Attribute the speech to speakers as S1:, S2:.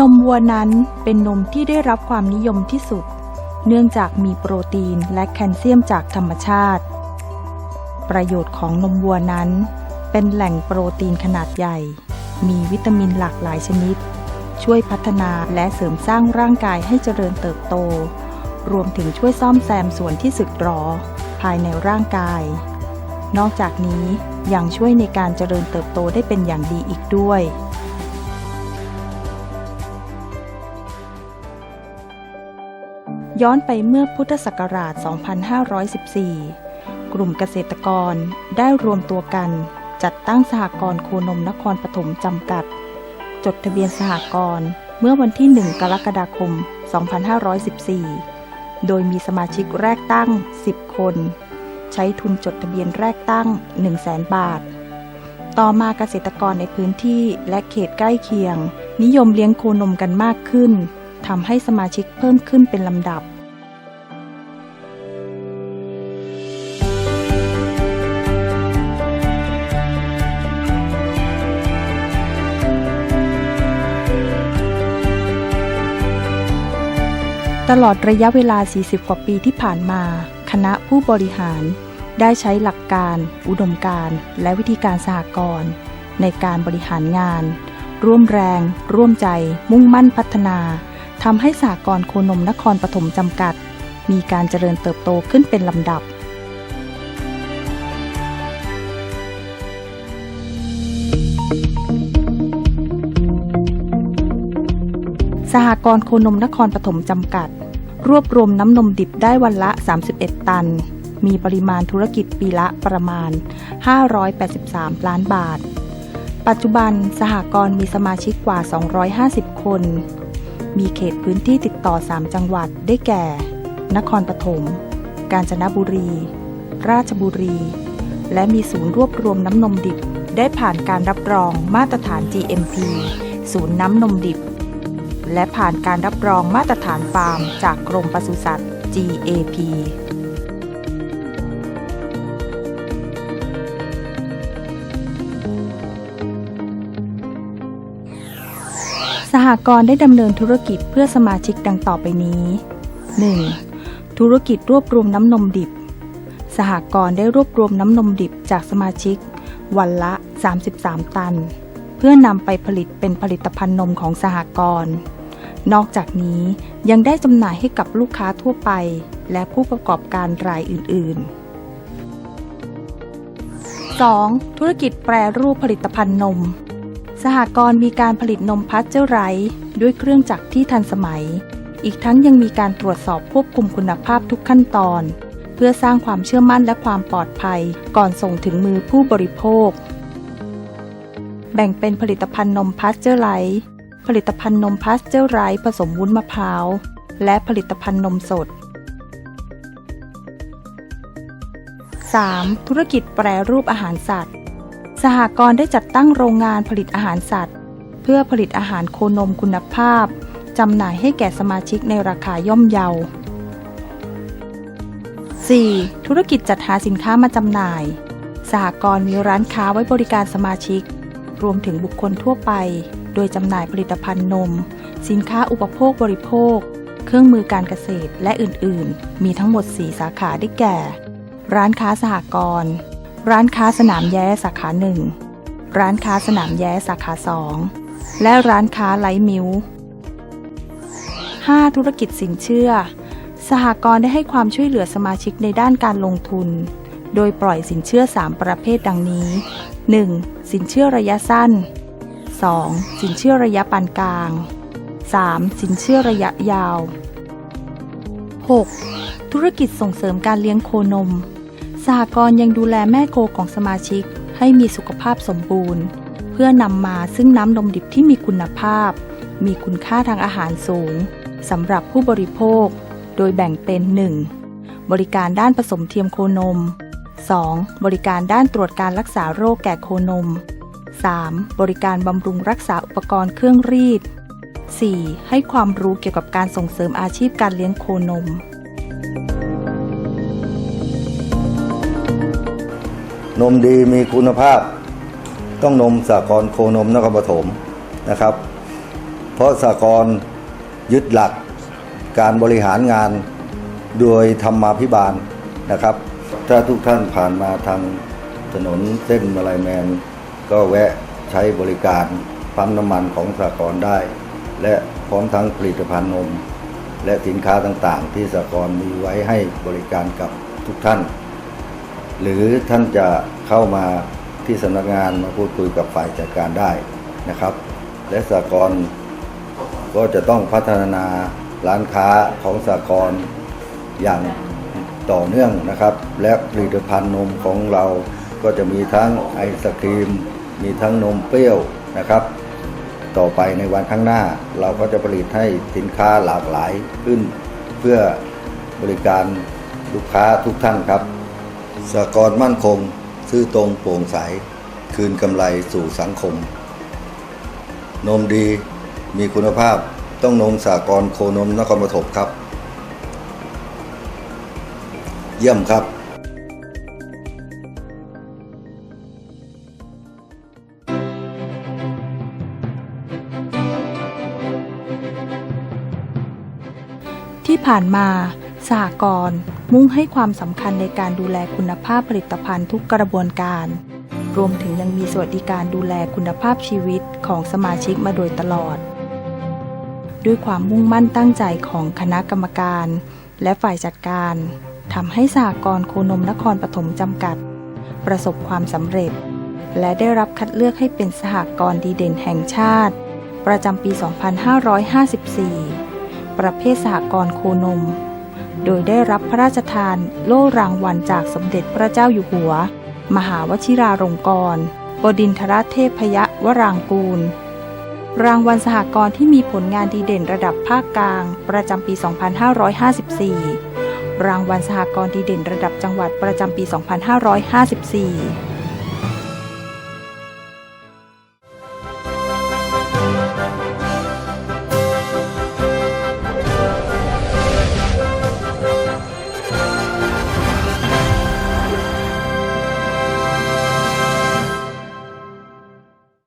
S1: นมวัวนั้นเป็นนมที่ได้รับความนิยมที่สุด เนื่องจากมีโปรตีนและแคลเซียมจากธรรมชาติ ประโยชน์ของนมวัวนั้น เป็นแหล่งโปรตีนขนาดใหญ่ มีวิตามินหลากหลายชนิด ช่วยพัฒนาและเสริมสร้างร่างกายให้เจริญเติบโต รวมถึงช่วยซ่อมแซมส่วนที่สึกหรอ ภายในร่างกาย นอกจากนี้ยังช่วยในการเจริญเติบโตได้เป็นอย่างดีอีกด้วย ย้อนไปเมื่อพุทธศักราช 2514 กลุ่มเกษตรกรได้รวมตัวกัน จัดตั้งสหกรณ์โคนมนครปฐมจำกัด จดทะเบียนสหกรณ์เมื่อวันที่ 1 กรกฎาคม 2514 โดยมีสมาชิกแรกตั้ง 10 คน ใช้ทุนจดทะเบียนแรกตั้ง 100,000 บาท ต่อมาเกษตรกรในพื้นที่และเขตใกล้เคียง นิยมเลี้ยงโคนมกันมากขึ้น ทำให้สมาชิกเพิ่มขึ้นเป็นลำดับ ตลอดระยะเวลา 40 กว่าปีที่ผ่านมา คณะผู้บริหารได้ใช้หลักการ อุดมการณ์และวิธีการสหกรณ์ในการบริหารงาน ร่วมแรง ร่วมใจ มุ่งมั่นพัฒนา ทำให้สหกรณ์โคนมนครปฐมจำกัด มีการเจริญเติบโตขึ้นเป็นลำดับ สหกรณ์โคนมนครปฐมจำกัด รวบรวมน้ำนมดิบได้วันละ 31 ตัน มีปริมาณธุรกิจปีละประมาณ 583 ล้านบาท ปัจจุบันสหกรณ์มีสมาชิกกว่า 250 คน มีเขตพื้นที่ติดต่อ 3 จังหวัดได้แก่ นครปฐม กาญจนบุรี ราชบุรี และมีศูนย์รวบรวมน้ำนมดิบ ได้ผ่านการรับรองมาตรฐาน GMP ศูนย์น้ำนมดิบ และผ่านการรับรองมาตรฐานฟาร์ม จากกรมปศุสัตว์ GAP หกรณ์ได้ดำเนินธุรกิจเพื่อสมาชิกดังต่อไปนี้ 1. ธุรกิจรวบรวมน้ำนมดิบ สหกรณ์ได้รวบรวมน้ำนมดิบจากสมาชิก วันละ 33 ตัน เพื่อนำไปผลิตเป็นผลิตภัณฑ์นมของสหกรณ์ นอกจากนี้ยังได้จำหน่ายให้กับลูกค้าทั่วไป และผู้ประกอบการรายอื่น ๆ 2. ธุรกิจแปรรูปผลิตภัณฑ์นม สหกรณ์มีการผลิตนมพัชเจอร์ไรด้วยเครื่องจักรที่ทันสมัย อีกทั้งยังมีการตรวจสอบควบคุมคุณภาพทุกขั้นตอน เพื่อสร้างความเชื่อมั่นและความปลอดภัย ก่อนส่งถึงมือผู้บริโภค แบ่งเป็นผลิตภัณฑ์นมพัชเจอร์ไรผลิตภัณฑ์นมพัชเจอร์ไรผสมวุ้นมะพร้าว และผลิตภัณฑ์นมสด 3. ธุรกิจแปรรูปอาหารสัตว์ สหกรณ์ได้จัดตั้งโรงงานผลิตอาหารสัตว์ เพื่อผลิตอาหารโคนมคุณภาพจำหน่ายให้แก่สมาชิกในราคาย่อมเยา 4. ธุรกิจจัดหาสินค้ามาจำหน่าย สหกรณ์มีร้านค้าไว้บริการสมาชิก รวมถึงบุคคลทั่วไป โดยจำหน่ายผลิตภัณฑ์นม สินค้าอุปโภคบริโภค เครื่องมือการเกษตรและอื่น ๆ มีทั้งหมด 4 สาขาได้แก่ ร้านค้าสหกรณ์ ร้านค้าสนามแย้สาขาหนึ่งร้านค้าสนามแย้สาขาสองและร้านค้าไลท์มิล 5. ธุรกิจสินเชื่อ สหกรณ์ได้ให้ความช่วยเหลือสมาชิกในด้านการลงทุน โดยปล่อยสินเชื่อ 3 ประเภทดังนี้ 1. สินเชื่อระยะสั้น 2. สินเชื่อระยะปานกลาง 3. สินเชื่อระยะยาว 6. ธุรกิจส่งเสริมการเลี้ยงโคนม สหกรณ์ยังดูแลแม่โคของสมาชิกให้มีสุขภาพสมบูรณ์ เพื่อนำมาซึ่งน้ำนมดิบที่มีคุณภาพ มีคุณค่าทางอาหารสูงสำหรับผู้บริโภค โดยแบ่งเป็น 1. บริการด้านผสมเทียมโคนม 2. บริการด้านตรวจการรักษาโรคแก่โคนม 3. บริการบำรุงรักษาอุปกรณ์เครื่องรีด 4. ให้ความรู้เกี่ยวกับการส่งเสริมอาชีพการเลี้ยงโคนม
S2: นมดีมีคุณภาพ ต้องนมสากรโคนมนครปฐมนะครับ เพราะสากลยึดหลักการบริหารงานโดยธรรมาภิบาลนะครับ ถ้าทุกท่านผ่านมาทางถนนเส้นมาลายแมน ก็แวะใช้บริการปั๊มน้ำมันของสากลได้ และพร้อมทั้งผลิตภัณฑ์นม และสินค้าต่างๆ ที่สากลมีไว้ให้บริการกับทุกท่าน หรือท่านจะเข้ามาที่สำนักงานมาพูดคุยกับฝ่ายจัดการได้นะครับ และสากลก็จะต้องพัฒนาร้านค้าของสากลอย่างต่อเนื่องนะครับ และผลิตภัณฑ์นมของเราก็จะมีทั้งไอศครีม มีทั้งนมเปรี้ยวนะครับ ต่อไปในวันข้างหน้าเราก็จะผลิตให้สินค้าหลากหลายขึ้น เพื่อบริการลูกค้าทุกท่านครับ สากลมั่นคง ซื่อตรงโปร่งใส คืนกำไรสู่สังคม นมดีมีคุณภาพต้องนมสากลโคนมนครปฐมครับ เยี่ยมครับ
S1: ที่ผ่านมา สหกรณ์มุ่งให้ความสำคัญในการดูแลคุณภาพผลิตภัณฑ์ทุกกระบวนการ รวมถึงยังมีสวัสดิการดูแลคุณภาพชีวิตของสมาชิกมาโดยตลอด ด้วยความมุ่งมั่นตั้งใจของคณะกรรมการ และฝ่ายจัดการทำให้สหกรณ์โคนมนครปฐมจำกัด ประสบความสำเร็จ และได้รับคัดเลือกให้เป็นสหกรณ์ดีเด่นแห่งชาติ ประจำปี 2554 ประเภทสหกรณ์โคนม โดยได้รับพระราชทานโล่รางวัลจากสมเด็จพระเจ้าอยู่หัว มหาวชิราลงกรณ์บดินทรเทพยวรางกูล รางวัลสหกรณ์ที่มีผลงานดีเด่นระดับภาคกลาง ประจำปี 2554 รางวัลสหกรณ์ดีเด่นระดับจังหวัดประจำปี 2554